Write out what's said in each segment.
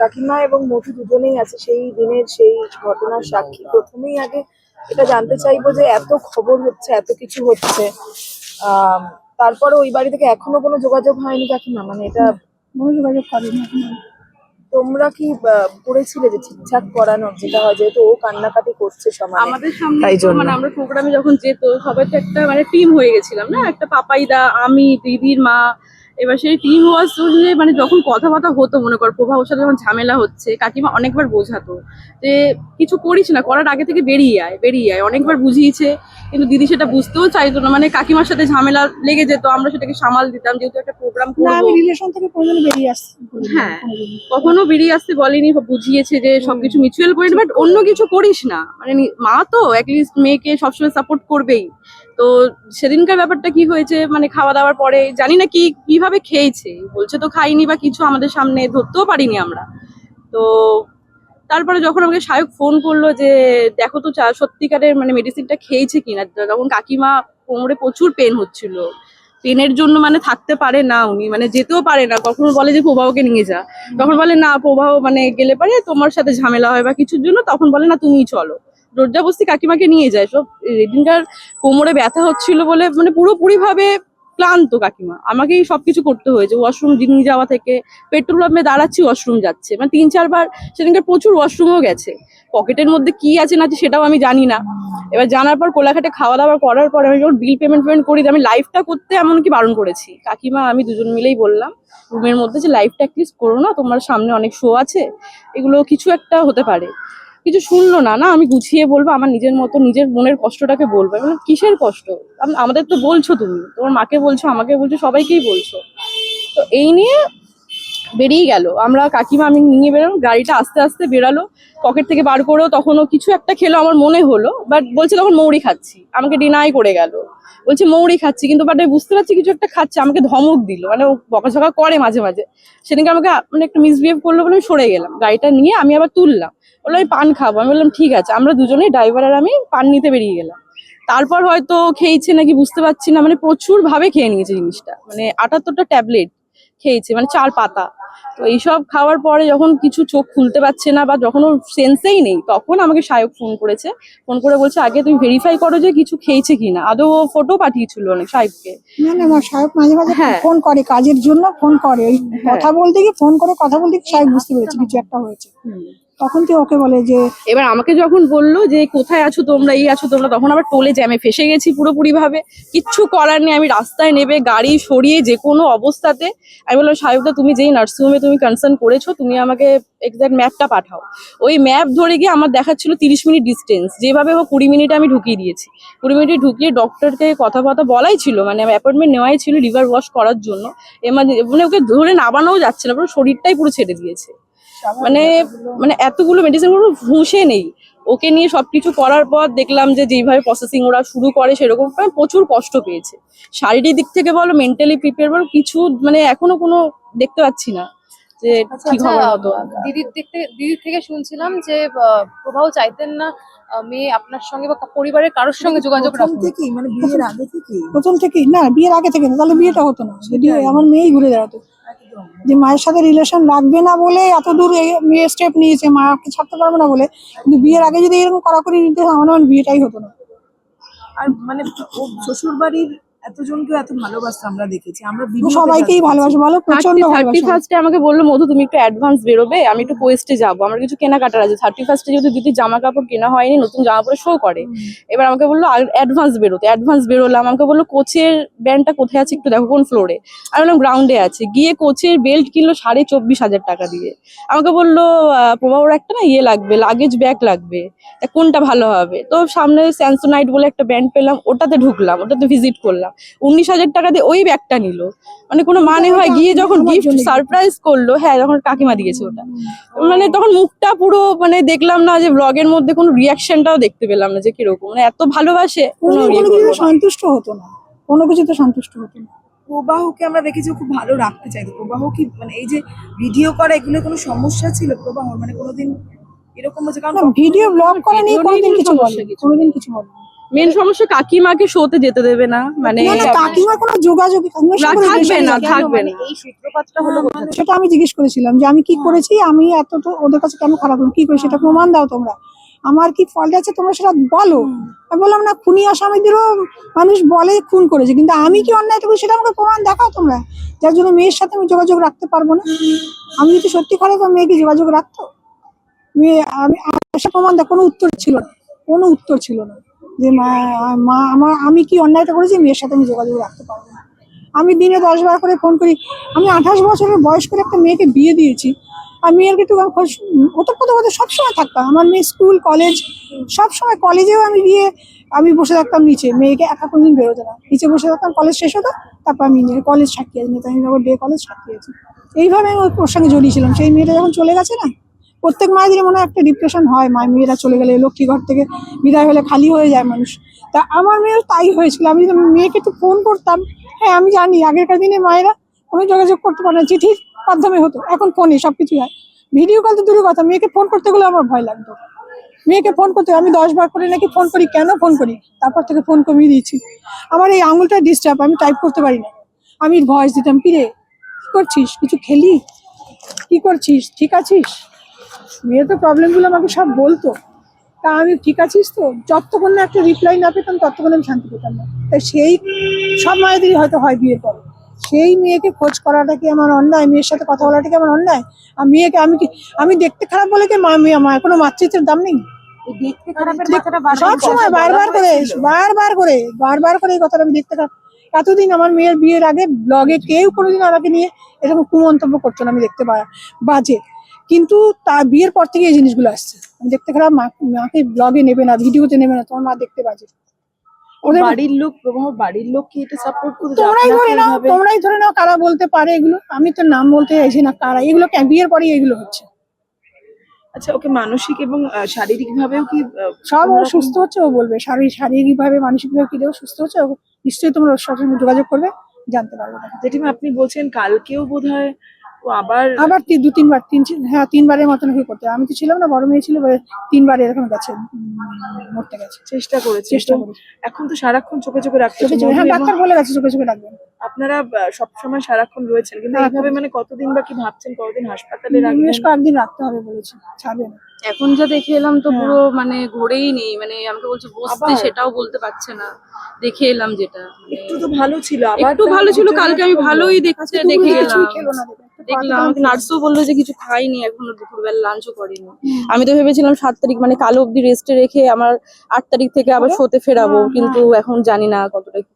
কাকিমা এবং মধু দুজনেই আছে সেই দিনের সেই ঘটনার সাক্ষী। প্রথমেই আগে এটা জানতে চাইব যে এত খবর হচ্ছে এত কিছু হচ্ছে। তারপরে ওই বাড়ি থেকে এখনও কোনো যোগাযোগ হয়নি কাকিমা? মানে এটা কোনো যোগাযোগ করেনি তোমরা কি করেছিলে যে ঠিকঠাক করানোর যেটা হয় যেহেতু ও কান্নাকাটি করছে সমানে। আমাদের সামনে মানে আমরা প্রোগ্রামে যখন যেত সবাই তো একটা মানে টিম হয়ে গেছিলাম না? একটা পাপাইদা আমি দিদির মা এবার সেই টিম হওয়ার জন্য মানে যখন কথা কথাবার্তা হতো মনে কর প্রভা ওর সাথে যখন ঝামেলা হচ্ছে কাকিমা অনেকবার বোঝাতো যে কিছু করিস না করার আগে থেকে বেরিয়ে আয় বেরিয়ে আয়। অনেকবার বুঝিয়েছে কিন্তু দিদি সেটা বুঝতেও চাইতো না। মানে কাকিমার সাথে ঝামেলা লেগে যেত আমরা সেটাকে সামাল দিতাম যেহেতু একটা প্রোগ্রাম আমি রিলেশন থেকে কোনোদিন বেরিয়ে আসছি হ্যাঁ। কখনো বেরিয়ে আসতে বলেনি বুঝিয়েছে যে সবকিছু মিউচুয়াল করে বাট অন্য কিছু করিস না। মানে মা তো অ্যাটলিস্ট মেয়েকে সবসময় সাপোর্ট করবেই। তো সেদিনকার ব্যাপারটা কি হয়েছে? মানে খাওয়া দাওয়ার পরে জানি না কি, কীভাবে খেয়েছে? বলছে তো খাইনি বা কিছু আমাদের সামনে ধরতেও পারিনি আমরা। তো তারপরে যখন আমাকে সায়ক ফোন করল যে, দেখো তো সত্যিকারের মানে মেডিসিনটা খেয়েছে কিনা? তখন কাকিমা কোমরে প্রচুর পেন হচ্ছিল। পেনের জন্য মানে থাকতে পারে না উনি মানে যেতেও পারে না। কখনো বলে যে, প্রবাহকে নিয়ে যা। তখন বলে, না, প্রবাহ মানে গেলে পারে, তোমার সাথে ঝামেলা হয় বা কিছুর জন্য? তখন বলে, না, তুমিই চলো। জোরজাবস্তি কাকিমাকে নিয়ে যায়। সব এদিনকার কোমরে ব্যথা হচ্ছিল বলে মানে পুরোপুরি ভাবে ক্লান্ত কাকিমা। আমাকেই সবকিছু করতে হয়েছে। ওয়াশরুম নিয়ে যাওয়া থেকে পেট্রোল পাম্পে দাঁড়াচ্ছি, ওয়াশরুম যাচ্ছে। মানে তিন চারবার সেদিনকার প্রচুর ওয়াশরুমও গেছে। পকেটের মধ্যে কি আছে না আছে সেটাও আমি জানি না। এবার জানার পর কোলাঘাটে খাওয়া দাওয়া করার পর আমি যখন বিল পেমেন্ট পেমেন্ট করি, আমি লাইফটা করতে এমনকি বারণ করেছি। কাকিমা, আমি দুজন মিলেই বললাম রুমের মধ্যে যে লাইফটা অ্যাটলিস্ট করো না, তোমার সামনে অনেক শো আছে। এগুলো কিছু একটা হতে পারে। কিছু শুনলো না না? আমি গুছিয়ে বলব, আমার নিজের মতো, নিজের মনের কষ্টটাকে বলব। মানে কিসের কষ্ট? আম- আমাদের তো বলছো তুমি। তোমার মাকে বলছো, আমাকে বলছো, সবাইকেই বলছো। তো এই নিয়ে বেরিয়ে গেল। আমরা কাকিমা, আমি নিয়ে বেরোলাম, গাড়িটা আস্তে আস্তে বেরালো। পকেট থেকে বার করেও তখনও কিছু একটা খেলো আমার মনে হলো বাট বলছে তখন মৌরি খাচ্ছি। আমাকে ডিনাই করে গেল। বলছে মৌরি খাচ্ছি, কিন্তু বাট বুঝতে পারছি কিছু একটা খাচ্ছে, আমাকে ধমক দিল। মানে ও বকাঝকা করে মাঝে মাঝে। সেদিনকে আমাকে মানে একটা মিসবিহেভ করল বলে আমি সরে গেলাম। গাড়িটা নিয়ে আমি আবার তুললাম। বলল, আমি পান খাব। আমি বললাম, ঠিক আছে। আমরা দুজনেই ড্রাইভার আর আমি পান নিতে বেরিয়ে গেলাম। তারপর হয়তো খেয়েছে নাকি বুঝতে পারছি না। মানে প্রচুর ভাবে খেয়ে নিয়েছে জিনিসটা। মানে আটাত্তরটা ট্যাবলেট খেয়েছে মানে চার পাতা। তো এইসব খাওয়ার পরে যখন কিছু চোখ খুলতে পারছে না বা যখন ওর সেন্সেই নেই তখন আমাকে সায়ক ফোন করেছে। ফোন করে বলছে আগে তুমি ভেরিফাই করো যে কিছু খেয়েছে কিনা। আদৌ ও ফটো পাঠিয়েছিল অনেক সাহেবকে না না আমার সাহেব মাঝে মাঝে হ্যাঁ। ফোন করে কাজের জন্য ফোন করে। ওই কথা বলতে গিয়ে ফোন করে কথা বলতে গিয়ে সাহেব বুঝতে পেরেছে কিছু একটা হয়েছে। তখন তুই ওকে বলে যে, এবার আমাকে যখন বলল যে, কোথায় আছো তোমরা? এই আছো তোমরা? তখন আবার টোলে জ্যামে ফেসে গেছি পুরোপুরি ভাবে কিচ্ছু করার নেই, আমি রাস্তায় নেবে গাড়ি সরিয়ে যে কোনো অবস্থাতে আমি বললাম, সাহেবদা, তুমি যেই নার্সিংহোমে তুমি কনসার্ন করেছ, তুমি আমাকে এক্সাক্ট ম্যাপটা পাঠাও। ওই ম্যাপ ধরে গিয়ে আমার দেখাচ্ছিল তিরিশ মিনিট ডিস্টেন্স যেভাবে হোক কুড়ি মিনিটে আমি ঢুকিয়ে দিয়েছি। কুড়ি মিনিটে ঢুকিয়ে ডক্টরকে কথা কথা বলাই ছিল মানে অ্যাপয়েন্টমেন্ট নেওয়াই ছিল লিভার ওয়াশ করার জন্য। এমার্জেন্সি মানে ওকে ধরে নামানোও যাচ্ছে না, পুরো শরীরটাই পুরো ছেড়ে দিয়েছে। মানে মানে এতগুলো মেডিসিনগুলো ঘুষে নেই। ওকে নিয়ে সবকিছু করার পর দেখলাম যে যেইভাবে প্রসেসিং ওরা শুরু করে সেরকম মানে প্রচুর কষ্ট পেয়েছে। শারীরিক দিক থেকে বলো মেন্টালি প্রিপেয়ার বলো কিছু মানে এখনও কোনো দেখতে পাচ্ছি না যে আচ্ছা, ঠিক হওয়ার মতো। দিদির দিক থেকে দিদির থেকে শুনছিলাম যে আহ, প্রভাও চাইতেন না মেয়ে আপনার সঙ্গে বা পরিবারের কারোর সঙ্গে যোগাযোগ রাখুন। থেকেই মানে বিয়ের আগে থেকেই। প্রথম থেকেই? না বিয়ের আগে থেকে না তাহলে বিয়েটা হতো না। যদি সেটাই। আমার মেয়েই ঘুরে দাঁড়াতো যে মায়ের সাথে রিলেশন রাখবে না বলে এত দূর মেয়ে স্টেপ নিয়েছে মাকে ছাড়তে পারবে না বলে। কিন্তু বিয়ের আগে যদি এরকম কড়াকড়ি নিতে হয়, আমার বিয়েটাই হতো না। আর মানে শ্বশুর বাড়ির এতজনকে এত ভালোবাসতো আমরা দেখেছি আমরা সবাইকেই ভালোবাসে ভালো প্রচণ্ড থার্টি ফার্স্টে আমাকে বলল মধু তুমি একটু অ্যাডভান্স বেরোবে আমি একটু কোয়েস্টে যাব। আমার কিছু কেনাকাটার আছে। থার্টি ফার্স্টে যেহেতু দিদি জামা কাপড় কেনা হয়নি নতুন জামা কাপড় শো করে এবার আমাকে বলল অ্যাডভান্স বেরোতে। অ্যাডভান্স বেরোলাম আমাকে বলল কোচের ব্যান্ডটা কোথায় আছে একটু দেখো কোন ফ্লোরে আমি বললাম গ্রাউন্ডে আছে। গিয়ে কোচের বেল্ট কিনলো সাড়ে চব্বিশ হাজার টাকা দিয়ে। আমাকে বলল আহ, প্রভাবর একটা না ইয়ে লাগবে লাগেজ ব্যাগ লাগবে। কোনটা ভালো হবে? তো সামনে স্যামসোনাইট বলে একটা ব্যান্ড পেলাম ওটাতে ঢুকলাম ওটাতে ভিজিট করলাম। উনিশ হাজার টাকা দিয়ে ওই ব্যাগটা নিল। মানে কোনো মানে হয় গিয়ে যখন গিফট সারপ্রাইজ করল হ্যাঁ যখন কাকিমা দিয়েছে ওটা। মানে তখন মুখটা পুরো মানে দেখলাম না যে ব্লগের মধ্যে কোনো রিয়াকশনটাও দেখতে পেলাম না যে কীরকম। মানে এত ভালোবাসে ইয়ে। সন্তুষ্ট হতো না। কোনো কিছুতে সন্তুষ্ট হতো না। প্রবাহকে আমরা দেখেছি খুব ভালো রাখতে চাইতো। প্রবাহ কি মানে এই যে ভিডিও করা এগুলো কোনো সমস্যা ছিল প্রবাহ? মানে কোনোদিন এরকম হচ্ছে কারণ ভিডিও ব্লগ করা নিয়ে কোনোদিন কিছু সমস্যা বলে কোনোদিন কিছু বলে মেন সমস্যা কাকিমাকে শোতে যেতে দেবে না মানে না কোনো যোগাযোগ থাকবে না থাকবে মানে না। এই সূত্রপাতটা হলো সেটা আমি জিজ্ঞেস করেছিলাম যে আমি কি করেছি? আমি এত তো ওদের কাছে কেন খারাপ হলাম? কি করে সেটা প্রমাণ দাও তোমরা। আমার কি ফল্ট আছে? তোমরা সেটা বলো। আমি বললাম না খুনি আসামিদেরও মানুষ বলে খুন করেছে কিন্তু আমি কি অন্যায় করি সেটা আমাকে প্রমাণ দেখাও তোমরা। যার জন্য মেয়ের সাথে আমি যোগাযোগ রাখতে পারব না। আমি যদি সত্যি খারাপ আমার মেয়ে কি যোগাযোগ রাখতো? মেয়ে আমি প্রমাণ দেখ কোনো উত্তর ছিল না। কোনো উত্তর ছিল না। যে মা আমার আমি কি অন্যায়টা করেছি? মেয়ের সাথে আমি যোগাযোগ রাখতে পারব না। আমি দিনে দশ বার করে ফোন করি। আমি আঠাশ বছরের বয়স করে একটা মেয়েকে বিয়ে দিয়েছি। আর মেয়ের একটু কথা সবসময় থাকতাম আমার মেয়ে স্কুল কলেজ সবসময় কলেজেও আমি গিয়ে আমি বসে থাকতাম নিচে। মেয়েকে একা কোনদিন বেরোতে না। নিচে বসে থাকতাম কলেজ শেষ হতো, তারপর আমি ইঞ্জিনিয়ার কলেজ সাক্ষী আছি নেতাজিনগর ডে কলেজ সাক্ষী আছি এইভাবে আমি ওর সঙ্গে জড়িয়েছিলাম সেই মেয়েটা যখন চলে গেছে না প্রত্যেক মায়েদেরই মনে হয় একটা ডিপ্রেশন হয়। মা, মেয়েরা চলে গেলে, লক্ষ্মী ঘর থেকে বিদায় হলে খালি হয়ে যায় মানুষ। তা আমার মেয়েও তাই হয়েছিল। আমি যদি মেয়েকে একটু ফোন করতাম হ্যাঁ আমি জানি আগেরকার দিনে মায়েরা কোনো যোগাযোগ করতে পারে না। চিঠির মাধ্যমে হতো। এখন ফোনে সব কিছু হয়। ভিডিও কল তো দূরের কথা। মেয়েকে ফোন করতে গেলে আমার ভয় লাগতো। মেয়েকে ফোন করতে আমি দশ বার করে নাকি ফোন করি। কেন ফোন করি? তারপর থেকে ফোন কমিয়ে দিয়েছি। আমার এই আঙুলটা ডিস্টার্ব আমি টাইপ করতে পারি না। আমি ভয়েস দিতাম কিরে কি করছিস? কিছু খেলি? কি করছিস? ঠিক আছিস? মেয়ের তো প্রবলেমগুলো আমাকে সব বলতো। তা আমি ঠিক আছিস তো? যতক্ষণ না একটা রিপ্লাই না পেতাম ততক্ষণ আমি শান্তি পেতাম না। তাই সেই সব মায়েদেরই হয়তো হয় বিয়ের পর। সেই মেয়েকে খোঁজ করাটা কি আমার অন্যায়? মেয়ের সাথে কথা বলাটা কি আমার অন্যায়? আর মেয়েকে আমি কি আমি দেখতে খারাপ বলে কি মা মেয়ে আমার কোনো মাতৃত্বের দাম নেই? সব সময় বারবার করে। বারবার করে বারবার করে এই কথাটা আমি দেখতে খারাপ। এতদিন আমার মেয়ের বিয়ের আগে ব্লগে কেউ কোনোদিন আমাকে নিয়ে এরকম কুমন্তব্য করতো না আমি দেখতে পা বাজে। কিন্তু তা বিয়ের পর থেকে এই জিনিসগুলো আসছে। আমি দেখতে খারাপ মা মাকে ব্লগে নেবে না ভিডিওতে নেবে না তোমার মা দেখতে বাজে। ওদের বাড়ির লোক প্রভাব বাড়ির লোক কি এটা সাপোর্ট তোমরাই ধরে নাও তোমরাই ধরে নাও কারা বলতে পারে এগুলো। আমি তো নাম বলতে চাইছি না কারা। এগুলো বিয়ের পরেই এগুলো হচ্ছে। আচ্ছা ওকে মানসিক এবং শারীরিক ভাবেও কি সব ও সুস্থ হচ্ছে ও বলবে। শারীরিক শারীরিক ভাবে মানসিক ভাবে কি দেবো সুস্থ হচ্ছে নিশ্চয়ই তোমরা ওর সাথে যোগাযোগ করবে জানতে পারবে। জেঠিমা আপনি বলছেন কালকেও বোধহয় আবার আবার দু তিনবার তিন হ্যাঁ তিনবারের মতন কি করতে হয়। আমি তো ছিলাম না বড় মেয়ে ছিল তিনবার এরকম গেছে মরতে গেছে। চেষ্টা করেছে। চেষ্টা করেছে। এখন তো সারাক্ষণ চোখে চোখে রাখতে চোখে হ্যাঁ ডাক্তার বলে গেছে চোখে চোখে রাখবেন। আপনারা সবসময় সারাক্ষণ রয়েছেন কিন্তু হ্যাঁ, এইভাবে মানে কতদিন বা কি ভাবছেন কতদিন হাসপাতালে রাখবেন? বেশ কয়েকদিন রাখতে হবে বলেছে ছাড়বে না। এখন যা দেখে এলাম তো হ্যাঁ। পুরো মানে ঘোরেই নেই মানে আমাকে বলছে বসতে? সেটাও বলতে পারছে না। দেখে এলাম যেটা মানে একটু তো ভালো ছিল আবার একটু ভালো ছিল কালকে আমি ভালোই আজকে দেখে গেলাম নার্সও বলল যে কিছু খাইনি এখনও দুপুরবেলা লাঞ্চও করিনি। আমি তো ভেবেছিলাম সাত তারিখ মানে কালো অব্দি রেস্টে রেখে আমার আট তারিখ থেকে আবার শোতে ফেরাবো হ্যাঁ, কিন্তু এখন জানি না কতটা কি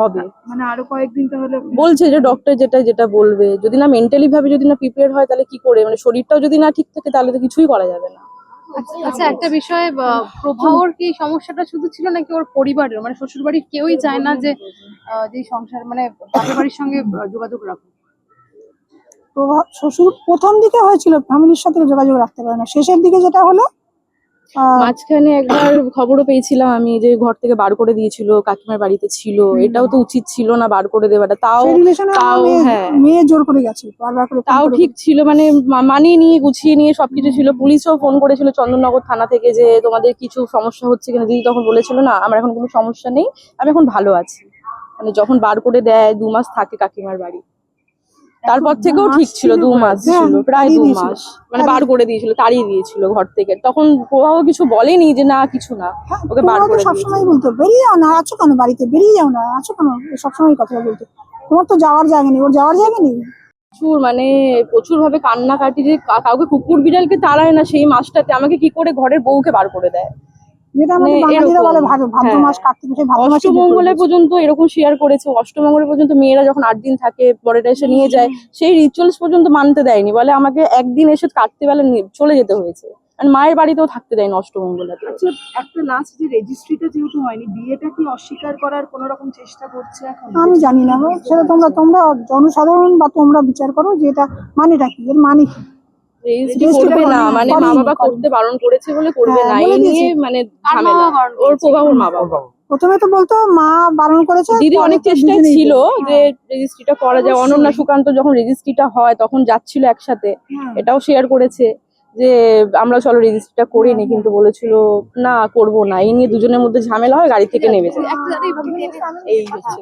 হবে। মানে আরও কয়েকদিন তাহলে বলছে যে ডক্টর যেটা যেটা বলবে। যদি না মেন্টালি ভাবে যদি না প্রিপেয়ার হয় তাহলে কি করে? মানে শরীরটাও যদি না ঠিক থাকে তাহলে তো কিছুই করা যাবে না। আচ্ছা একটা বিষয়ে আহ, প্রভাবর কি সমস্যাটা শুধু ছিল নাকি ওর পরিবারের? মানে শ্বশুর বাড়ির কেউই চায় না যে যে সংসার মানে বাপের বাড়ির সঙ্গে যোগাযোগ রাখো প্রভাব শ্বশুর প্রথম দিকে হয়েছিল ফ্যামিলির সাথে যোগাযোগ রাখতে পারে না। শেষের দিকে যেটা হলো মাঝখানে একবার খবরও পেয়েছিলাম আমি যে ঘর থেকে বার করে দিয়েছিল কাকিমার বাড়িতে ছিল। এটাও তো উচিত ছিল না বার করে দেওয়াটা। তাও তাও হ্যাঁ। মেয়ে জোর করে গেছে তাও ঠিক ছিল মানে মানিয়ে নিয়ে গুছিয়ে নিয়ে সবকিছু ছিল। পুলিশও ফোন করেছিল চন্দননগর থানা থেকে যে তোমাদের কিছু সমস্যা হচ্ছে কিনা দিদি তখন বলেছিল না আমার এখন কোনো সমস্যা নেই আমি এখন ভালো আছি। মানে যখন বার করে দেয় দু মাস থাকে কাকিমার বাড়ি। তারপর থেকেও ঠিক ছিল দু মাস হ্যাঁ, ছিল প্রায় দু মাস। মানে বার করে দিয়েছিল। তাড়িয়ে দিয়েছিল ঘর থেকে। তখন প্রভাব কিছু বলেনি যে না কিছু না হ্যাঁ, ওকে বার করে সবসময় বলতো বেরিয়ে যাও না আছো কেন বাড়িতে? বেরিয়ে যাও না আছো কেন? সবসময় কথা বলতো। তোমার তো যাওয়ার জায়গা নেই ওর যাওয়ার জায়গা নেই? প্রচুর মানে প্রচুর ভাবে কান্নাকাটি যে কাউকে কুকুর বিড়ালকে তাড়ায় না সেই মাসটাতে আমাকে কি করে ঘরের বউকে বার করে দেয়? যেটা আমাদের মানে বাঙালিরা বলে ভাদ্র ভাদ্র হ্যাঁ। মাস কার্তিক মাসে ভাদ্র মাসে অষ্টমঙ্গলে পর্যন্ত এরকম শেয়ার করেছে। অষ্টমঙ্গলে পর্যন্ত মেয়েরা যখন আট দিন থাকে এসে নিয়ে যায় সেই রিচুয়ালস পর্যন্ত মানতে দেয়নি। বলে আমাকে একদিন এসে কাটতে বেলা চলে যেতে হয়েছে। আর মায়ের বাড়িতেও থাকতে দেয়নি অষ্টমঙ্গলাতে আচ্ছা একটা লাস্ট যে রেজিস্ট্রিটা যেহেতু হয়নি বিয়েটা কি অস্বীকার করার কোন রকম চেষ্টা করছে এখন? আমি জানি না গো, সেটা তোমরা তোমরা জনসাধারণ বা তোমরা বিচার করো যে এটা মানেটা কি এর মানে কি? করবে না মানে মা বাবা করতে বারণ করেছে বলে করবে হ্যাঁ, না এই নিয়ে মানে ঝামেলা। ওর করেছে? মা বাবা প্রথমে তো বলতো মা বারণ করেছে দিদি অনেক তো চেষ্টায় ছিল যে রেজিস্ট্রিটা করা যায়। অনন্যা সুকান্ত যখন রেজিস্ট্রিটা হয় তখন যাচ্ছিল একসাথে। হ্যাঁ। এটাও শেয়ার করেছে যে আমরা চলো রেজিস্ট্রিটা করিনি কিন্তু বলেছিল না করব না। এই নিয়ে দুজনের মধ্যে ঝামেলা হয় গাড়ি থেকে নেমেছে। এই হচ্ছে।